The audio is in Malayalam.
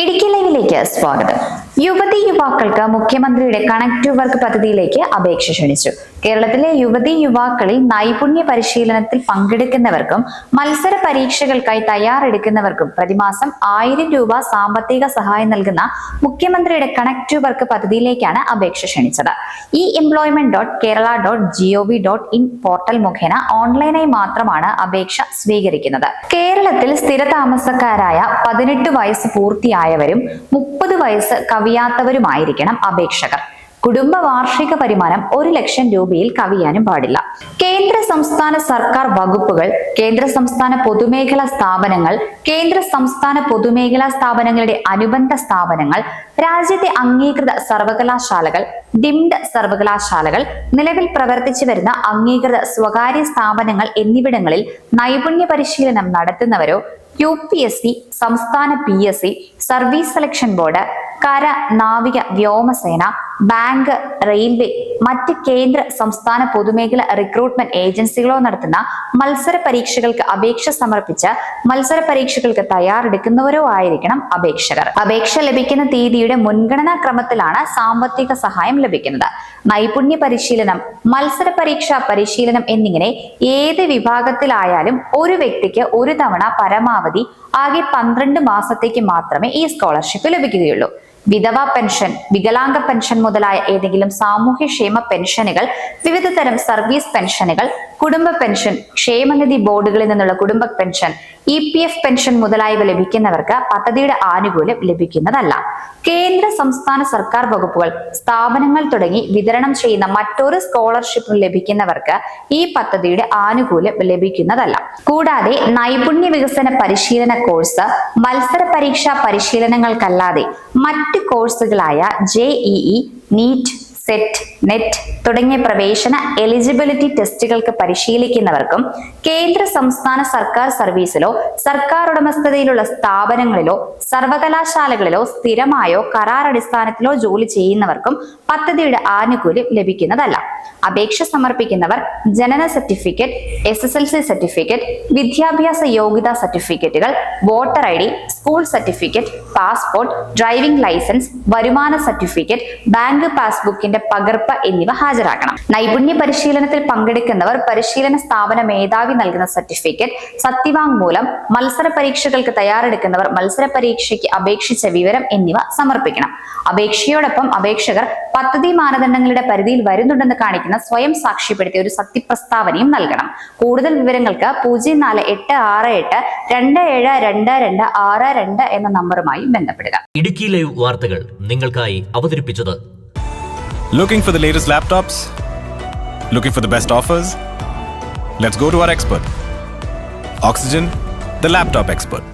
ഇടുക്കി ലൈവിലേക്ക് സ്വാഗതം. യുവതി യുവാക്കൾക്ക് മുഖ്യമന്ത്രിയുടെ കണക്ട് വർക്ക് പദ്ധതിയിലേക്ക് അപേക്ഷ ക്ഷണിച്ചു. കേരളത്തിലെ യുവതി യുവാക്കളിൽ നൈപുണ്യ പരിശീലനത്തിൽ പങ്കെടുക്കുന്നവർക്കും മത്സര പരീക്ഷകൾക്കായി തയ്യാറെടുക്കുന്നവർക്കും പ്രതിമാസം ആയിരം രൂപ സാമ്പത്തിക സഹായം നൽകുന്ന മുഖ്യമന്ത്രിയുടെ കണക്ട് വർക്ക് പദ്ധതിയിലേക്കാണ് അപേക്ഷ ക്ഷണിച്ചത്. E employment dot Kerala dot GOV dot in portal മുഖേന ഓൺലൈനായി മാത്രമാണ് അപേക്ഷ സ്വീകരിക്കുന്നത്. കേരളത്തിൽ സ്ഥിരതാമസക്കാരായ പതിനെട്ട് വയസ്സ് പൂർത്തിയായവരും മുപ്പത് വയസ്സ് കവിയാത്തവരുമായിരിക്കണം അപേക്ഷകർ. കുടുംബ വാർഷിക വരുമാനം ഒരു ലക്ഷം രൂപയിൽ കവിയാനും പാടില്ല. കേന്ദ്ര സംസ്ഥാന സർക്കാർ വകുപ്പുകൾ കേന്ദ്ര സംസ്ഥാന പൊതുമേഖലാ സ്ഥാപനങ്ങൾ കേന്ദ്ര സംസ്ഥാന പൊതുമേഖലാ സ്ഥാപനങ്ങളുടെ അനുബന്ധ സ്ഥാപനങ്ങൾ രാജ്യത്തെ അംഗീകൃത സർവകലാശാലകൾ ഡിംഡ് സർവകലാശാലകൾ നിലവിൽ പ്രവർത്തിച്ചു വരുന്ന അംഗീകൃത സ്വകാര്യ സ്ഥാപനങ്ങൾ എന്നിവിടങ്ങളിൽ നൈപുണ്യ പരിശീലനം നടത്തുന്നവരോ? യു പി എസ് സി സംസ്ഥാന P S C service selection board കര നാവിക വ്യോമസേന ബാങ്ക് റെയിൽവേ മറ്റ് കേന്ദ്ര സംസ്ഥാന പൊതുമേഖല റിക്രൂട്ട്മെന്റ് ഏജൻസികളോ നടത്തുന്ന മത്സര പരീക്ഷകൾക്ക് അപേക്ഷ സമർപ്പിച്ച് മത്സര പരീക്ഷകൾക്ക് തയ്യാറെടുക്കുന്നവരോ ആയിരിക്കണം അപേക്ഷകർ. അപേക്ഷ ലഭിക്കുന്ന തീയതിയുടെ മുൻഗണനാ ക്രമത്തിലാണ് സാമ്പത്തിക സഹായം ലഭിക്കുന്നത്. നൈപുണ്യ പരിശീലനം മത്സര പരീക്ഷാ പരിശീലനം എന്നിങ്ങനെ ഏത് വിഭാഗത്തിലായാലും ഒരു വ്യക്തിക്ക് ഒരു തവണ പരമാവധി ആകെ പന്ത്രണ്ട് മാസത്തേക്ക് മാത്രമേ ഈ സ്കോളർഷിപ്പ് ലഭിക്കുകയുള്ളൂ. വിധവ പെൻഷൻ വികലാംഗ പെൻഷൻ മുതലായ ഏതെങ്കിലും സാമൂഹ്യ ക്ഷേമ പെൻഷനുകൾ വിവിധ തരം സർവീസ് പെൻഷനുകൾ കുടുംബ പെൻഷൻ ക്ഷേമനിധി ബോർഡുകളിൽ നിന്നുള്ള കുടുംബ pension E P F pension മുതലായവ ലഭിക്കുന്നവർക്ക് പദ്ധതിയുടെ ആനുകൂല്യം ലഭിക്കുന്നതല്ല. കേന്ദ്ര സംസ്ഥാന സർക്കാർ വകുപ്പുകൾ സ്ഥാപനങ്ങൾ തുടങ്ങി വിതരണം ചെയ്യുന്ന മറ്റൊരു സ്കോളർഷിപ്പ് ലഭിക്കുന്നവർക്ക് ഈ പദ്ധതിയുടെ ആനുകൂല്യം ലഭിക്കുന്നതല്ല. കൂടാതെ നൈപുണ്യ വികസന പരിശീലന കോഴ്സ് മത്സര പരീക്ഷാ പരിശീലനങ്ങൾക്കല്ലാതെ മറ്റ് കോഴ്സുകളായ ജെഇഇ നീറ്റ് സെറ്റ് നെറ്റ് തുടങ്ങിയ പ്രവേശന എലിജിബിലിറ്റി ടെസ്റ്റുകൾക്ക് പരിശീലിക്കുന്നവർക്കും കേന്ദ്ര സംസ്ഥാന സർക്കാർ സർവീസിലോ സർക്കാർ ഉടമസ്ഥതയിലുള്ള സ്ഥാപനങ്ങളിലോ സർവകലാശാലകളിലോ സ്ഥിരമായോ കരാർ അടിസ്ഥാനത്തിലോ ജോലി ചെയ്യുന്നവർക്കും പദ്ധതിയുടെ ആനുകൂല്യം ലഭിക്കുന്നതല്ല. അപേക്ഷ സമർപ്പിക്കുന്നവർ ജനന certificate S S L C certificate വിദ്യാഭ്യാസ യോഗ്യതാ സർട്ടിഫിക്കറ്റുകൾ voter I D school certificate passport driving licence വരുമാന സർട്ടിഫിക്കറ്റ് ബാങ്ക് പാസ്ബുക്കിന്റെ പകർപ്പ് എന്നിവ ഹാജരാക്കണം. നൈപുണ്യ പരിശീലനത്തിൽ പങ്കെടുക്കുന്നവർ പരിശീലന സ്ഥാപന മേധാവി നൽകുന്ന സർട്ടിഫിക്കറ്റ് സത്യവാങ്മൂലം മത്സര പരീക്ഷകൾക്ക് തയ്യാറെടുക്കുന്നവർ മത്സര പരീക്ഷയ്ക്ക് അപേക്ഷിച്ച വിവരം എന്നിവ സമർപ്പിക്കണം. അപേക്ഷയോടൊപ്പം അപേക്ഷകർ പദ്ധതി മാനദണ്ഡങ്ങളുടെ പരിധിയിൽ വരുന്നുണ്ടെന്ന് കാണിക്കുന്ന സ്വയം സാക്ഷ്യപ്പെടുത്തിയ ഒരു സത്യപ്രസ്താവനയും നൽകണം കൂടുതൽ വിവരങ്ങൾക്ക് പൂജ്യം നാല് എട്ട് ആറ് എട്ട് രണ്ട് ഏഴ് രണ്ട് രണ്ട് ആറ് രണ്ട് എന്ന നമ്പറുമായി ബന്ധപ്പെടുക ഇടുക്കി ലൈവ് വാർത്തകൾ നിങ്ങൾക്കായി അവതരിപ്പിച്ചത് Looking for the latest laptops? Looking for the best offers? Let's go to our expert. Oxygen, the laptop expert.